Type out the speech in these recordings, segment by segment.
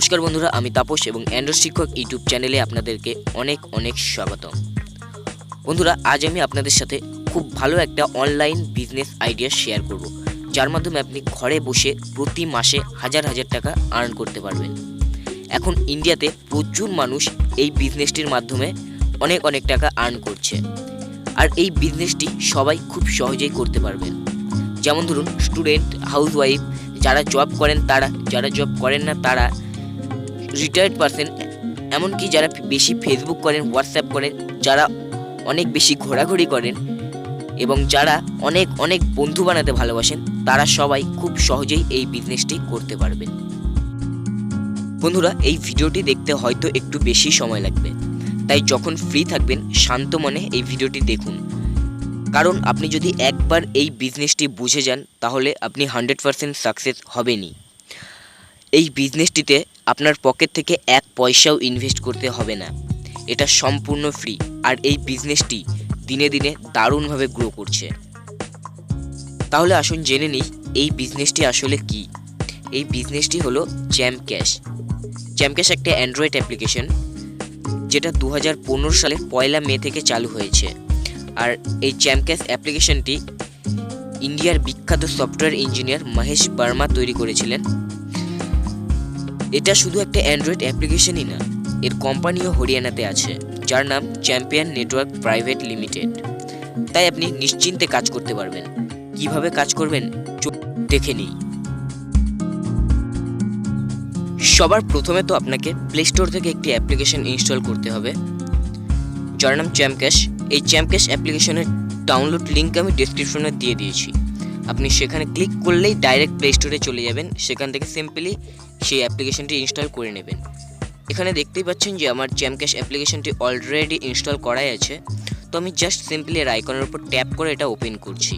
নমস্কার বন্ধুরা, আমি তাপস এবং অ্যান্ড্রয়েড শিক্ষক ইউটিউব চ্যানেলে আপনাদেরকে অনেক অনেক স্বাগতম। বন্ধুরা, আজ আমি আপনাদের সাথে খুব ভালো একটা অনলাইন বিজনেস আইডিয়া শেয়ার করব, যার মাধ্যমে আপনি ঘরে বসে প্রতি মাসে হাজার হাজার টাকা আর্ন করতে পারবেন। এখন ইন্ডিয়াতে প্রচুর মানুষ এই বিজনেসটির মাধ্যমে অনেক অনেক টাকা আর্ন করছে। আর এই বিজনেসটি সবাই খুব সহজেই করতে পারবেন। যেমন ধরুন স্টুডেন্ট হাউসওয়াইফ যারা জব করেন তারা, যারা জব করেন না তারা রিটায়ার্ড পারসন এমনকি যারা বেশি ফেসবুক করেন হোয়াটসঅ্যাপ করেন, যারা অনেক বেশি ঘোরাঘুরি করেন এবং যারা অনেক অনেক বন্ধু বানাতে ভালোবাসেন, তারা সবাই খুব সহজেই এই বিজনেসটি করতে পারবেন। বন্ধুরা, এই ভিডিওটি দেখতে হয়তো একটু বেশি সময় লাগবে। তাই যখন ফ্রি থাকবেন, শান্ত মনে এই ভিডিওটি দেখুন। কারণ আপনি যদি একবার এই বিজনেসটি বুঝে যান, তাহলে আপনি হান্ড্রেড পারসেন্ট সাকসেস হবেনই। এই বিজনেসটিতে আপনার পকেট থেকে এক পয়সাও ইনভেস্ট করতে হবে না। এটা সম্পূর্ণ ফ্রি আর এই বিজনেসটি দিনে দিনে দারুণভাবে গ্রো করছে। তাহলে আসুন জেনে নিই, এই বিজনেসটি আসলে কি? এই বিজনেসটি হলো জ্যাম ক্যাশ জ্যাম ক্যাশ একটা অ্যান্ড্রয়েড অ্যাপ্লিকেশন, যেটা দু হাজার পনেরো সালে পয়লা মে থেকে চালু হয়েছে। আর এই জ্যামক্যাশ অ্যাপ্লিকেশনটি ইন্ডিয়ার বিখ্যাত সফটওয়্যার ইঞ্জিনিয়ার মহেশ বার্মা তৈরি করেছিলেন। এটা শুধু একটা অ্যান্ড্রয়েড অ্যাপ্লিকেশনই না, এর কোম্পানিও হরিয়ানাতে আছে, যার নাম চ্যাম্পিয়ন নেটওয়ার্ক প্রাইভেট লিমিটেড তাই আপনি নিশ্চিন্তে কাজ করতে পারবেন। কীভাবে কাজ করবেন দেখে নিই। সবার প্রথমে তো আপনাকে প্লে স্টোর থেকে একটি অ্যাপ্লিকেশন ইনস্টল করতে হবে, যার নাম চ্যামক্যাশ এই চ্যামক্যাশ অ্যাপ্লিকেশনের ডাউনলোড লিঙ্ক আমি ডিসক্রিপশনে দিয়ে দিয়েছি। আপনি সেখানে ক্লিক করলেই ডাইরেক্ট প্লে স্টোরে চলে যাবেন। সেখান থেকে সিম্পলি সেই অ্যাপ্লিকেশনটি ইনস্টল করে নেবেন। এখানে দেখতেই পাচ্ছেন যে আমার চ্যামক্যাশ অ্যাপ্লিকেশনটি অলরেডি ইনস্টল করাই আছে। তো আমি জাস্ট সিম্পলি এর আইকনের উপর ট্যাপ করে এটা ওপেন করছি।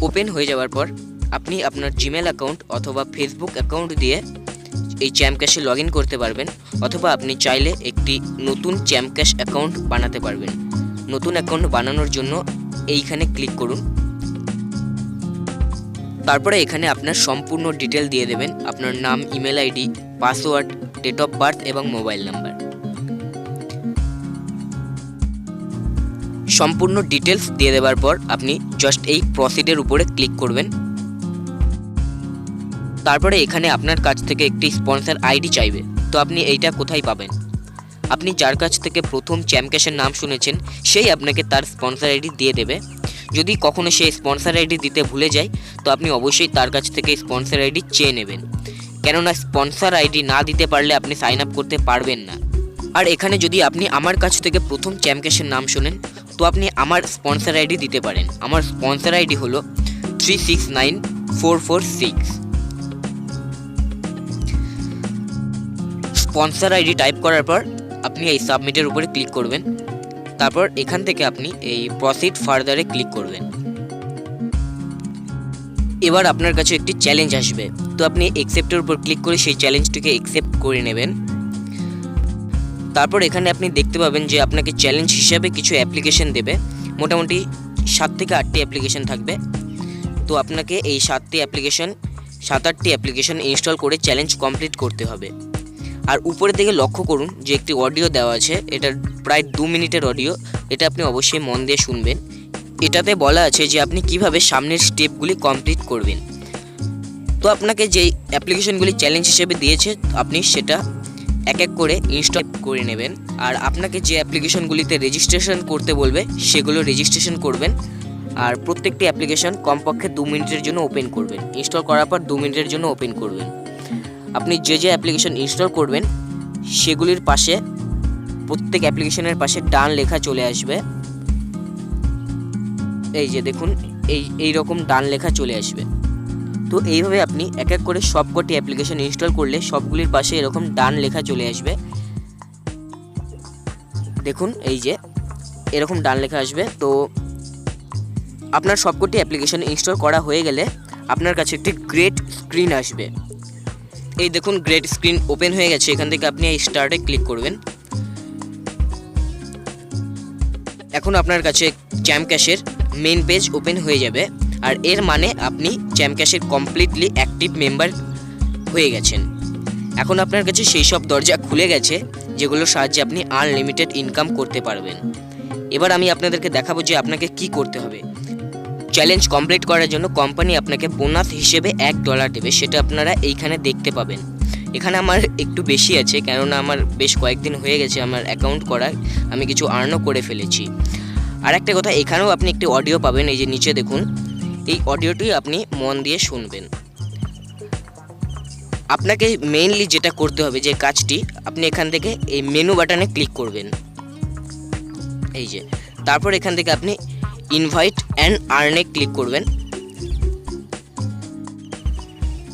ওপেন হয়ে যাওয়ার পর আপনি আপনার জিমেল অ্যাকাউন্ট অথবা ফেসবুক অ্যাকাউন্ট দিয়ে এই চ্যামক্যাশে লগ ইন করতে পারবেন। অথবা আপনি চাইলে একটি নতুন চ্যামক্যাশ অ্যাকাউন্ট বানাতে পারবেন। নতুন অ্যাকাউন্ট বানানোর জন্য এইখানে ক্লিক করুন। তারপরে এখানে আপনার সম্পূর্ণ ডিটেল দিয়ে দেবেন। আপনার নাম email ID password date of birth এবং মোবাইল নাম্বার সম্পূর্ণ ডিটেলস দিয়ে দেওয়ার পর আপনি জাস্ট এই প্রসিডের উপরে ক্লিক করবেন। তারপরে এখানে আপনার কাছ থেকে একটি স্পন্সর আইডি চাইবে। তো আপনি এইটা কোথায় পাবেন? আপনি যার কাছ থেকে প্রথম চ্যামক্যাশের নাম শুনেছেন, সেই আপনাকে তার স্পন্সর আইডি দিয়ে দেবে। যদি কখনো সে স্পন্সর আইডি দিতে ভুলে যায়, তো আপনি অবশ্যই তার কাছ থেকে স্পন্সর আইডি চেয়ে নেবেন। কেননা স্পন্সর আইডি না দিতে পারলে আপনি সাইন আপ করতে পারবেন না। আর এখানে যদি আপনি আমার কাছ থেকে প্রথম চ্যামক্যাশের নাম শোনেন, তো আপনি আমার স্পন্সর আইডি দিতে পারেন। আমার স্পন্সর আইডি হলো three six nine four four six sponsor ID type করার পর আপনি এই সাবমিটের উপরে ক্লিক করবেন। তারপর এখান থেকে আপনি এই প্রসিড ফার্দারে ক্লিক করবেন। এবার আপনার কাছে একটি চ্যালেঞ্জ আসবে। তো আপনি একসেপ্টের উপর ক্লিক করে সেই চ্যালেঞ্জটিকে একসেপ্ট করে নেবেন। তারপর এখানে আপনি দেখতে পাবেন যে আপনাকে চ্যালেঞ্জ হিসাবে কিছু অ্যাপ্লিকেশন দেবে। মোটামুটি সাত থেকে আটটি অ্যাপ্লিকেশন থাকবে। তো আপনাকে এই সাতটি অ্যাপ্লিকেশন সাত আটটি অ্যাপ্লিকেশন ইনস্টল করে চ্যালেঞ্জ কমপ্লিট করতে হবে। আর উপরের দিকে লক্ষ্য করুন যে একটি অডিও দেওয়া আছে এটা প্রায় দু মিনিটের অডিও, এটা আপনি অবশ্যই মন দিয়ে শুনবেন। এটাতে বলা আছে যে আপনি কীভাবে সামনের স্টেপগুলি কমপ্লিট করবেন। তো আপনাকে যেই অ্যাপ্লিকেশনগুলি চ্যালেঞ্জ হিসেবে দিয়েছে, আপনি সেটা এক এক করে ইনস্টল করে নেবেন। আর আপনাকে যে অ্যাপ্লিকেশনগুলিতে রেজিস্ট্রেশন করতে বলবে, সেগুলো রেজিস্ট্রেশন করবেন। আর প্রত্যেকটি অ্যাপ্লিকেশন কমপক্ষে দু মিনিটের জন্য ওপেন করবেন। ইনস্টল করার পর দু মিনিটের জন্য ওপেন করবেন। আপনি যে যে অ্যাপ্লিকেশন ইনস্টল করবেন, সেগুলির পাশে, প্রত্যেক অ্যাপ্লিকেশনের পাশে ডান লেখা চলে আসবে। এই যে দেখুন, এই এই রকম ডান লেখা চলে আসবে। তো এইভাবে আপনি এক এক করে সবকটি অ্যাপ্লিকেশন ইনস্টল করলে সবগুলির পাশে এরকম ডান লেখা চলে আসবে। দেখুন, এই যে, এরকম ডান লেখা আসবে। তো আপনার সবকটি অ্যাপ্লিকেশন ইনস্টল করা হয়ে গেলে আপনার কাছে একটি গ্রেট স্ক্রিন আসবে। এই দেখুন গ্রেট স্ক্রিন ওপেন হয়ে গেছে। এখান থেকে আপনি এই স্টার্টে ক্লিক করবেন। এখন আপনার কাছে চ্যাম ক্যাশের মেন পেজ ওপেন হয়ে যাবে। আর এর মানে আপনি চ্যাম ক্যাশের কমপ্লিটলি অ্যাক্টিভ মেম্বার হয়ে গেছেন। এখন আপনার কাছে সেই সব দরজা খুলে গেছে, যেগুলোর সাহায্যে আপনি আনলিমিটেড ইনকাম করতে পারবেন। এবার আমি আপনাদেরকে দেখাবো যে আপনাকে কি করতে হবে। চ্যালেঞ্জ কমপ্লিট করার জন্য কোম্পানি আপনাকে বোনাস হিসেবে এক ডলার দেবে। সেটা আপনারা এইখানে দেখতে পাবেন। এখানে আমার একটু বেশি আছে, কেননা আমার বেশ কয়েকদিন হয়ে গেছে আমার অ্যাকাউন্ট করা আমি কিছু আর্নও করে ফেলেছি। আর একটা কথা, এখানেও আপনি একটি অডিও পাবেন, এই যে নিচে দেখুন। এই অডিওটি আপনি মন দিয়ে শুনবেন। আপনাকে মেইনলি যেটা করতে হবে, যে কাজটি, আপনি এখান থেকে এই মেনু বাটনে ক্লিক করবেন। এই যে, তারপর এখান থেকে আপনি ইনভাইট অ্যান্ড আর্নে ক্লিক করবেন।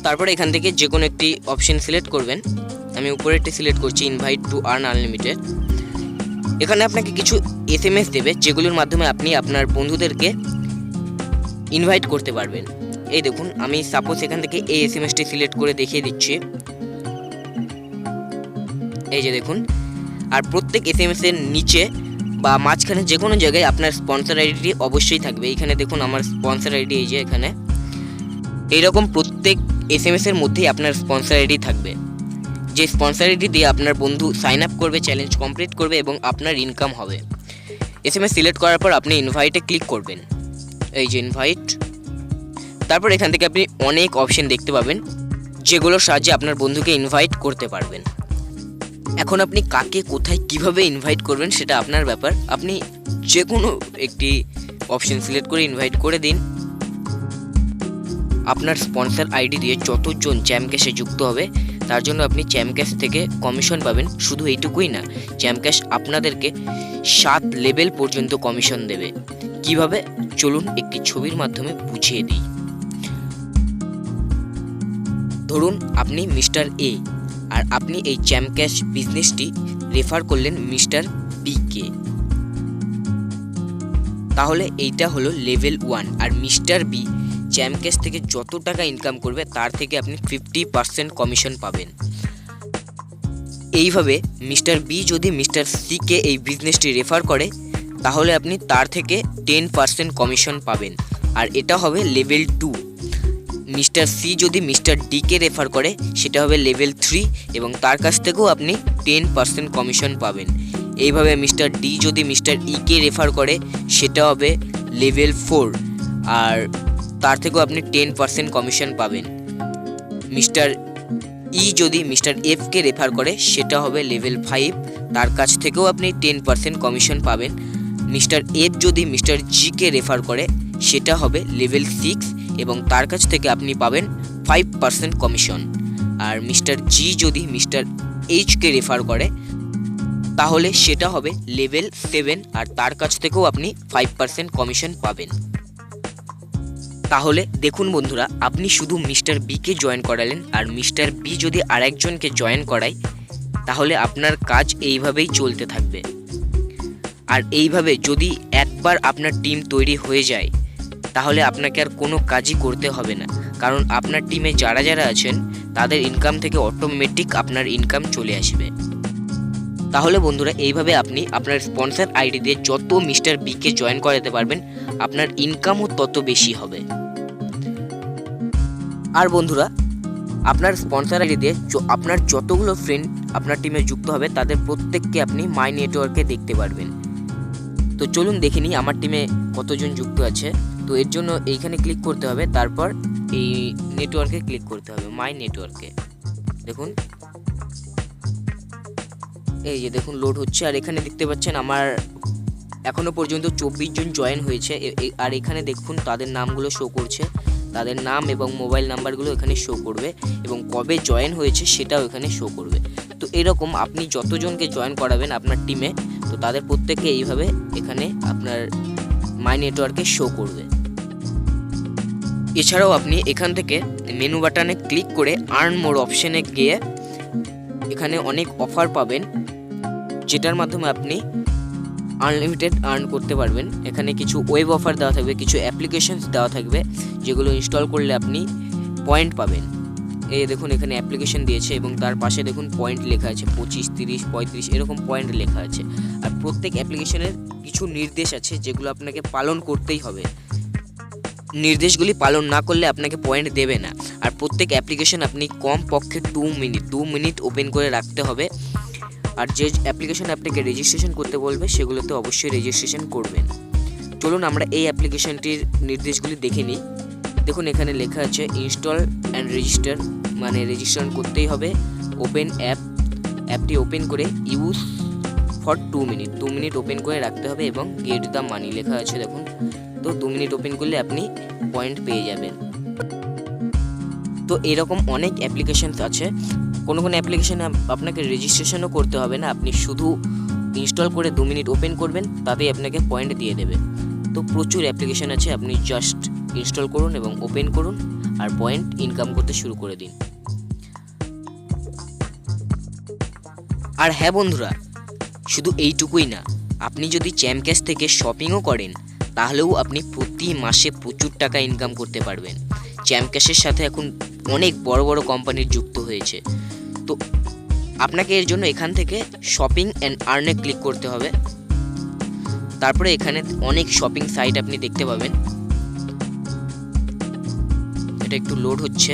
তারপর এখান থেকে যে কোনো একটি অপশন সিলেক্ট করবেন। আমি উপরেরটি সিলেক্ট করছি ইনভাইট টু আর্ন আনলিমিটেড এখানে আপনাকে কিছু এস এম এস দেবে, যেগুলোর মাধ্যমে আপনি আপনার বন্ধুদেরকে ইনভাইট করতে পারবেন। এই দেখুন, আমি সাপোজ এখান থেকে এই এস এম এসটি সিলেক্ট করে দেখিয়ে দিচ্ছি। এই যে দেখুন, আর প্রত্যেক এস এম এস এর নিচে বা মাঝখানে যে কোনো জায়গায় আপনার স্পন্সর আইডি অবশ্যই থাকবে। এখানে দেখুন আমার স্পন্সর আইডি এই যে এখানে। এইরকম প্রত্যেক এস এম এস এর মধ্যেই আপনার স্পন্সর আইডি থাকবে। যে স্পন্সর আইডি দিয়ে আপনার বন্ধু সাইন আপ করবে চ্যালেঞ্জ কমপ্লিট করবে এবং আপনার ইনকাম হবে। এস এম এস সিলেক্ট করার পর আপনি ইনভাইটে ক্লিক করবেন। এই যে ইনভাইট তারপর এখান থেকে আপনি অনেক অপশন দেখতে পাবেন, যেগুলোর সাহায্যে আপনার বন্ধুকে ইনভাইট করতে পারবেন। এখন আপনি কাকে কোথায় কীভাবে ইনভাইট করবেন সেটা আপনার ব্যাপার। আপনি যে কোনো একটি অপশন সিলেক্ট করে ইনভাইট করে দিন। আপনার স্পন্সর আইডি দিয়ে যতজন চ্যামক্যাশে যুক্ত হবে, তার জন্য আপনি চ্যামক্যাশ থেকে কমিশন পাবেন। শুধু এইটুকুই না চ্যামক্যাশ আপনাদেরকে সাত লেভেল পর্যন্ত কমিশন দেবে। কীভাবে? চলুন একটি ছবির মাধ্যমে বুঝিয়ে দিই। ধরুন আপনি মিস্টার এ আর আপনি এই চ্যামক্যাশ বিজনেসটি রেফার করলেন মিস্টার বিকে। তাহলে এইটা হলো লেভেল ওয়ান। আর মিস্টার বি চ্যামক্যাশ থেকে যত টাকা ইনকাম করবে, তার থেকে আপনি ফিফটি পার্সেন্ট কমিশন পাবেন। এইভাবে মিস্টার বি যদি মিস্টার সিকে এই বিজনেসটি রেফার করে, তাহলে আপনি তার থেকে টেন পার্সেন্ট কমিশন পাবেন। আর এটা হবে লেভেল টু। মিস্টার সি যদি মিস্টার ডিকে রেফার করে, সেটা হবে লেভেল থ্রি এবং তার কাছ থেকেও আপনি টেন পার্সেন্ট কমিশন পাবেন। এইভাবে মিস্টার ডি যদি মিস্টার ইকে রেফার করে, সেটা হবে লেভেল ফোর আর তার থেকেও আপনি টেন পার্সেন্ট কমিশন পাবেন। মিস্টার ই যদি মিস্টার এফকে রেফার করে, সেটা হবে লেভেল ফাইভ, তার কাছ থেকেও আপনি টেন পার্সেন্ট কমিশন পাবেন। মিস্টার এফ যদি মিস্টার জিকে রেফার করে, সেটা হবে লেভেল সিক্স এবং তার কাছ থেকে আপনি পাবেন ফাইভ পার্সেন্ট কমিশন আর মিস্টার জি যদি মিস্টার এইচকে রেফার করে, তাহলে সেটা হবে লেভেল সেভেন আর তার কাছ থেকেও আপনি ফাইভ পার্সেন্ট কমিশন পাবেন। তাহলে দেখুন বন্ধুরা, আপনি শুধু মিস্টার বিকে জয়েন করালেন, আর মিস্টার বি যদি আরেকজনকে জয়েন করায়, তাহলে আপনার কাজ এইভাবেই চলতে থাকবে। আর এইভাবে যদি একবার আপনার টিম তৈরি হয়ে যায় তাহলে আপনাকে আর কোনো কাজই করতে হবে না। কারণ আপনার টিমে যারা যারা আছেন, তাদের ইনকাম থেকে অটোমেটিক আপনার ইনকাম চলে আসবে। তাহলে বন্ধুরা, এইভাবে আপনি আপনার স্পন্সর আইডি দিয়ে যত মিস্টার বিকে জয়েন করাতে পারবেন, আপনার ইনকামও তত বেশি হবে। আর বন্ধুরা, আপনার স্পন্সর আইডি দিয়ে আপনার যতগুলো ফ্রেন্ড আপনার টিমে যুক্ত হবে, তাদের প্রত্যেককে আপনি মাই নেটওয়ার্কে দেখতে পারবেন। তো চলুন দেখে নিই, আমার টিমে কতজন যুক্ত আছে। এর জন্য এইখানে ক্লিক করতে হবে, তারপর এই নেটওয়ার্কে ক্লিক করতে হবে মাই নেটওয়ার্কে দেখুন। এই যে দেখুন লোড হচ্ছে, আর এখানে দেখতে পাচ্ছেন আমার এখনও পর্যন্ত চব্বিশ জন জয়েন হয়েছে আর এখানে দেখুন তাদের নামগুলো শো করছে। তাদের নাম এবং মোবাইল নাম্বারগুলো এখানে শো করবে, এবং কবে জয়েন হয়েছে সেটাও এখানে শো করবে। তো এরকম আপনি যতজনকে জয়েন করাবেন আপনার টিমে তো তাদের প্রত্যেককে এইভাবে এখানে আপনার মাই নেটওয়ার্কে শো করবে। এছাড়াও আপনি এখান থেকে মেনু বাটনে ক্লিক করে আর্ন মোর অপশনে গিয়ে এখানে অনেক অফার পাবেন, যেটার মাধ্যমে আপনি আনলিমিটেড আর্ন করতে পারবেন। এখানে কিছু ওয়েব অফার দেওয়া থাকবে, কিছু অ্যাপ্লিকেশনস দেওয়া থাকবে, যেগুলো ইনস্টল করলে আপনি পয়েন্ট পাবেন। এই দেখুন, এখানে অ্যাপ্লিকেশন দিয়েছে এবং তার পাশে দেখুন পয়েন্ট লেখা আছে, পঁচিশ, তিরিশ, পঁয়ত্রিশ, এরকম পয়েন্ট লেখা আছে। আর প্রত্যেক অ্যাপ্লিকেশনের কিছু নির্দেশ আছে, যেগুলো আপনাকে পালন করতেই হবে। নির্দেশগুলি পালন না করলে আপনাকে পয়েন্ট দেবে না। আর প্রত্যেক অ্যাপ্লিকেশন আপনি কম পক্ষে টু মিনিট দু মিনিট ওপেন করে রাখতে হবে। আর যে অ্যাপ্লিকেশন আপনাকে রেজিস্ট্রেশন করতে বলবে, সেগুলোতে অবশ্যই রেজিস্ট্রেশন করবেন। চলুন আমরা এই অ্যাপ্লিকেশনটির নির্দেশগুলি দেখে নিই। দেখুন, এখানে লেখা আছে ইনস্টল অ্যান্ড রেজিস্টার মানে রেজিস্ট্রেশন করতেই হবে। ওপেন অ্যাপ অ্যাপটি ওপেন করে ইউজ ফর টু মিনিট দু মিনিট ওপেন করে রাখতে হবে এবং গেট দ্য মানি লেখা আছে, দেখুন। তো দু মিনিট ওপেন করলে আপনি পয়েন্ট পেয়ে যাবেন। তো এরকম অনেক অ্যাপ্লিকেশনস আছে। কোনো কোনো অ্যাপ্লিকেশনে আপনাকে রেজিস্ট্রেশনও করতে হবে না। আপনি শুধু ইনস্টল করে দু মিনিট ওপেন করবেন, তাতেই আপনাকে পয়েন্ট দিয়ে দেবে। তো প্রচুর অ্যাপ্লিকেশন আছে, আপনি জাস্ট ইনস্টল করুন এবং ওপেন করুন আর পয়েন্ট ইনকাম করতে শুরু করে দিন। আর হ্যাঁ বন্ধুরা, শুধু এইটুকুই না, আপনি যদি চ্যামক্যাশ থেকে শপিংও করেন তাহলেও আপনি প্রতি মাসে প্রচুর টাকা ইনকাম করতে পারবেন। চ্যামক্যাশের সাথে এখন অনেক বড় বড় কোম্পানির যুক্ত হয়েছে। তো আপনাকে এর জন্য এখান থেকে শপিং অ্যান্ড আর্নে ক্লিক করতে হবে। তারপরে এখানে অনেক শপিং সাইট আপনি দেখতে পাবেন। এটা একটু লোড হচ্ছে।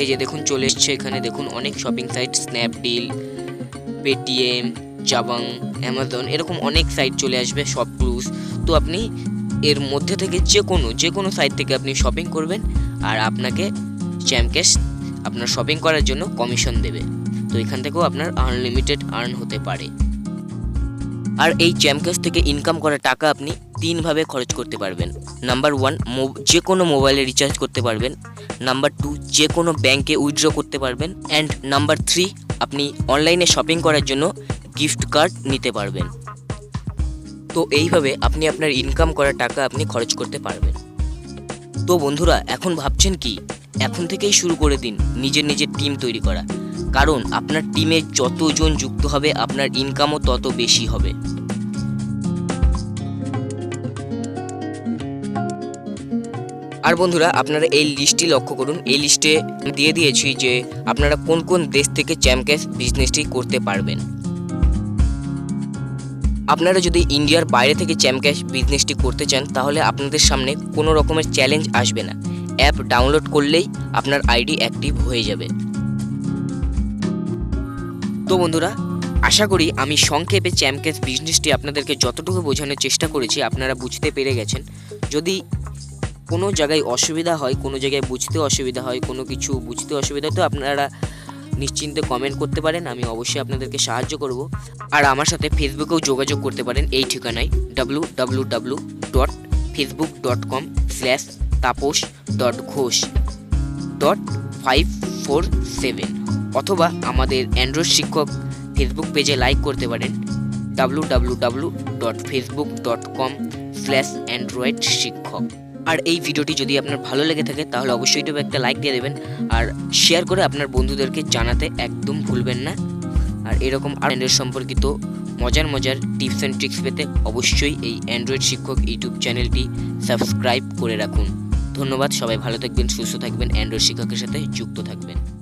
এই যে দেখুন, চলে এসছে এখানে। দেখুন, অনেক shopping site Snapdeal Paytm Jabong, Amazon, এরকম অনেক সাইট চলে আসবে সব ক্লুজ তো আপনি এর মধ্যে থেকে যে কোনো যে কোনো সাইট থেকে আপনি শপিং করবেন, আর আপনাকে চ্যামক্যাশ আপনার শপিং করার জন্য কমিশন দেবে। তো এখান থেকেও আপনার আনলিমিটেড আর্ন হতে পারে। আর এই চ্যামক্যাশ থেকে ইনকাম করা টাকা আপনি তিনভাবে খরচ করতে পারবেন। নাম্বার ওয়ান যে কোনো মোবাইলে রিচার্জ করতে পারবেন। নাম্বার টু যে কোনো ব্যাংকে উইথড্র করতে পারবেন। অ্যান্ড নাম্বার থ্রি আপনি অনলাইনে শপিং করার জন্য গিফট কার্ড নিতে পারবেন। তো এইভাবে আপনি আপনার ইনকাম করা টাকা আপনি খরচ করতে পারবেন। তো বন্ধুরা, এখন ভাবছেন কি? এখন থেকেই শুরু করে দিন নিজের নিজের টিম তৈরি করা। কারণ আপনার টিমে যতজন যুক্ত হবে, আপনার ইনকামও তত বেশি হবে। আর বন্ধুরা, আপনারা এই লিস্টটি লক্ষ্য করুন। এই লিস্টে দিয়ে দিয়েছি যে আপনারা কোন কোন দেশ থেকে চ্যামক্যাশ বিজনেসটি করতে পারবেন। আপনারা যদি ইন্ডিয়ার বাইরে থেকে চ্যামক্যাশ বিজনেসটি করতে চান, তাহলে আপনাদের সামনে কোনো রকমের চ্যালেঞ্জ আসবে না। অ্যাপ ডাউনলোড করলেই আপনার আইডি অ্যাক্টিভ হয়ে যাবে। তো বন্ধুরা, আশা করি আমি সংক্ষেপে চ্যামক্যাশ বিজনেসটি আপনাদেরকে যতটুকু বোঝানোর চেষ্টা করেছি, আপনারা বুঝতে পেরে গেছেন। যদি কোনো জায়গায় অসুবিধা হয়, কোনো জায়গায় বুঝতে অসুবিধা হয়, কোনো কিছু বুঝতে অসুবিধা তো আপনারা নিশ্চিন্তে কমেন্ট করতে পারেন, আমি অবশ্যই আপনাদেরকে সাহায্য করব। আর আমার সাথে ফেসবুকেও যোগাযোগ করতে পারেন, এই ঠিকানায় W W W dot Facebook dot com slash Tapas dot Ghosh dot five four seven অথবা আমাদের অ্যান্ড্রয়েড শিক্ষক ফেসবুক পেজে লাইক করতে পারেন W W W dot Facebook dot com slash Android Shikshak. আর এই ভিডিওটি যদি আপনার ভালো লেগে থাকে, তাহলে অবশ্যই তবে একটা লাইক দিয়ে দেবেন। আর শেয়ার করে আপনার বন্ধুদেরকে জানাতে একদম ভুলবেন না। আর এরকম অ্যান্ড্রয়েড সম্পর্কিত মজার মজার টিপস অ্যান্ড ট্রিক্স পেতে অবশ্যই এই অ্যান্ড্রয়েড শিক্ষক ইউটিউব চ্যানেলটি সাবস্ক্রাইব করে রাখুন। ধন্যবাদ, সবাই ভালো থাকবেন, সুস্থ থাকবেন অ্যান্ড্রয়েড শিক্ষকের সাথে যুক্ত থাকবেন।